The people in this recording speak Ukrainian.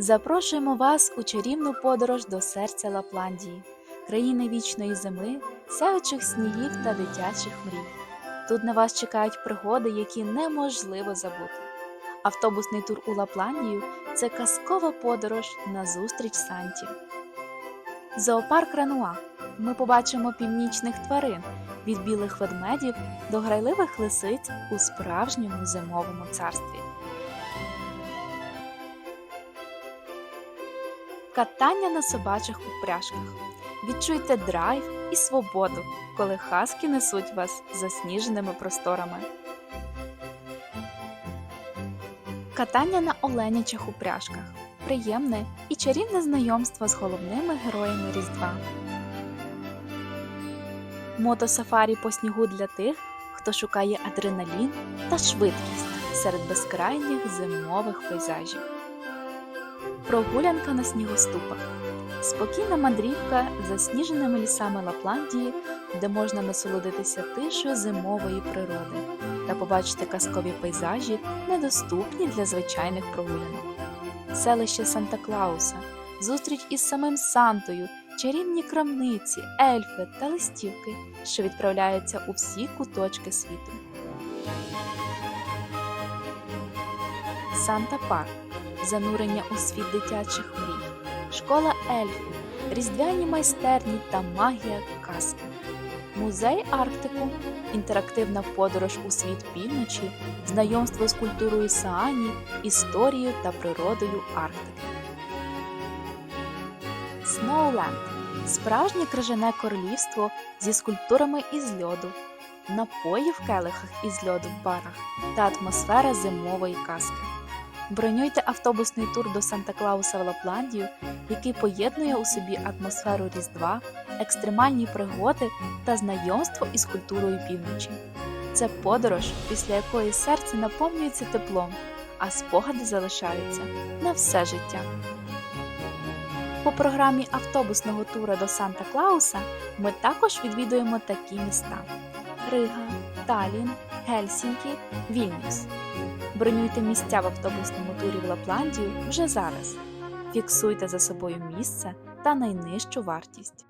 Запрошуємо вас у чарівну подорож до серця Лапландії, країни вічної зими, сяючих снігів та дитячих мрій. Тут на вас чекають пригоди, які неможливо забути. Автобусний тур у Лапландію це казкова подорож на зустріч Санті. Зоопарк Рануа. Ми побачимо північних тварин від білих ведмедів до грайливих лисиць у справжньому зимовому царстві. Катання на собачих упряжках. Відчуйте драйв і свободу, коли хаски несуть вас засніженими просторами. Катання на оленячих упряжках. Приємне і чарівне знайомство з головними героями Різдва. Мотосафарі по снігу для тих, хто шукає адреналін та швидкість серед безкрайніх зимових пейзажів. Прогулянка на снігоступах. Спокійна мандрівка засніженими лісами Лапландії, де можна насолодитися тишою зимової природи та побачити казкові пейзажі, недоступні для звичайних прогулянок. Селище Санта Клауса, зустріч із самим Сантою, чарівні крамниці, ельфи та листівки, що відправляються у всі куточки світу. Санта Парк занурення у світ дитячих мрій, школа ельфів, різдвяні майстерні та магія казки, музей Арктику, інтерактивна подорож у світ півночі, знайомство з культурою Саані, історією та природою Арктики. Сноуленд справжнє крижане королівство зі скульптурами із льоду, напої в келихах із льоду в барах та атмосфера зимової казки. Бронюйте автобусний тур до Санта-Клауса в Лапландію, який поєднує у собі атмосферу Різдва, екстремальні пригоди та знайомство із культурою півночі. Це подорож, після якої серце наповнюється теплом, а спогади залишаються на все життя. По програмі автобусного тура до Санта-Клауса ми також відвідуємо такі міста: Рига, Талін, Гельсінкі, Вільнюс. Бронюйте місця в автобусному турі в Лапландію вже зараз. Фіксуйте за собою місце та найнижчу вартість.